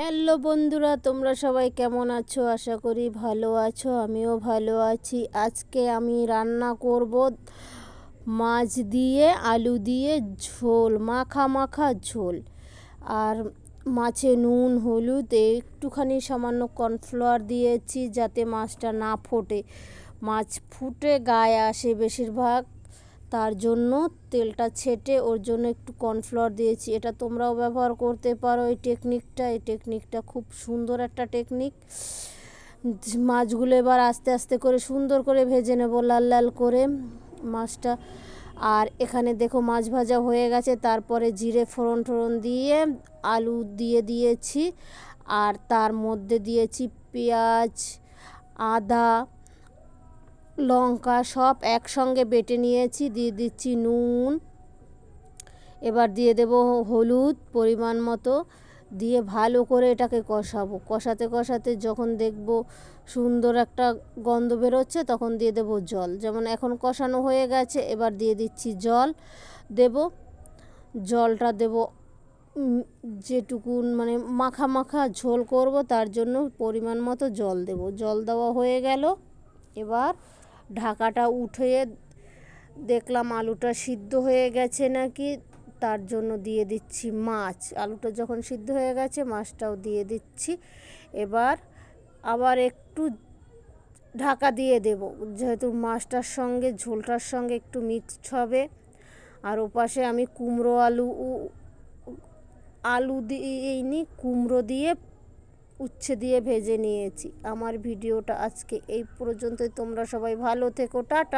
Hello বন্ধুরা, তোমরা সবাই কেমন আছো? আশা করি ভালো আছো, আমিও ভালো আছি। আজকে আমি রান্না করব মাছ দিয়ে, আলু দিয়ে ঝোল, মাখা মাখা ঝোল। আর মাছে নুন, হলুদ, একটুখানি সামান্য কর্নফ্লাওয়ার দিয়েছি যাতে মাছটা না ফোটে। মাছ ফুটে, গায়ে আসে বেশিরভাগ। তার জন্য তেলটা ছেটে ওর জন্য একটু কর্নফ্লাওয়ার দিয়েছি। এটা তোমরাও ব্যবহার করতে পারো এই টেকনিকটা এই টেকনিকটা খুব সুন্দর একটা টেকনিক মাছগুলো এবার আস্তে আস্তে করে সুন্দর করে ভেজে নেব লাল লাল করে মাছটা। আর এখানে দেখো মাছ ভাজা হয়ে গেছে। তারপরে জিরে ফোড়ন টোড়ন দিয়ে আলু দিয়ে দিয়েছি। আর তার মধ্যে দিয়েছি পেঁয়াজ, আদা লঙ্কা সব একসঙ্গে বেটে নিয়েছি, দিয়ে দিচ্ছি নুন। এবার দিয়ে দেব হলুদ পরিমাণ মতো, দিয়ে ভালো করে এটাকে কষাবো। কষাতে কষাতে যখন দেখব সুন্দর একটা গন্ধ বেরোচ্ছে, তখন দিয়ে দেব জল। যেমন এখন কষানো হয়ে গেছে, এবার দিয়ে দিচ্ছি জল। দেব, জলটা দেব যেটুকুন মানে মাখা মাখা ঝোল করব, তার জন্য পরিমাণ মতো জল দেব। জল দেওয়া হয়ে গেল। এবার ঢাকাটা উঠিয়ে দেখলাম আলুটা সিদ্ধ হয়ে গেছে নাকি, তার জন্য দিয়ে দিচ্ছি মাছ। আলুটা যখন সিদ্ধ হয়ে গেছে, মাছটাও দিয়ে দিচ্ছি। এবার আবার একটু ঢাকা দিয়ে দেব। যেহেতু মাছটার সঙ্গে, ঝোলটার সঙ্গে একটু মিক্সড হবে, আর ওপাশে আমি কুমড়ো আলু আলু দিয়ে দিইনি, কুমড়ো দিয়ে উচ্ছে দিয়ে ভেজে নিয়েছি। আমার ভিডিওটা আজকে এই পর্যন্তই। তোমরা সবাই ভালো থেকো। টাটা।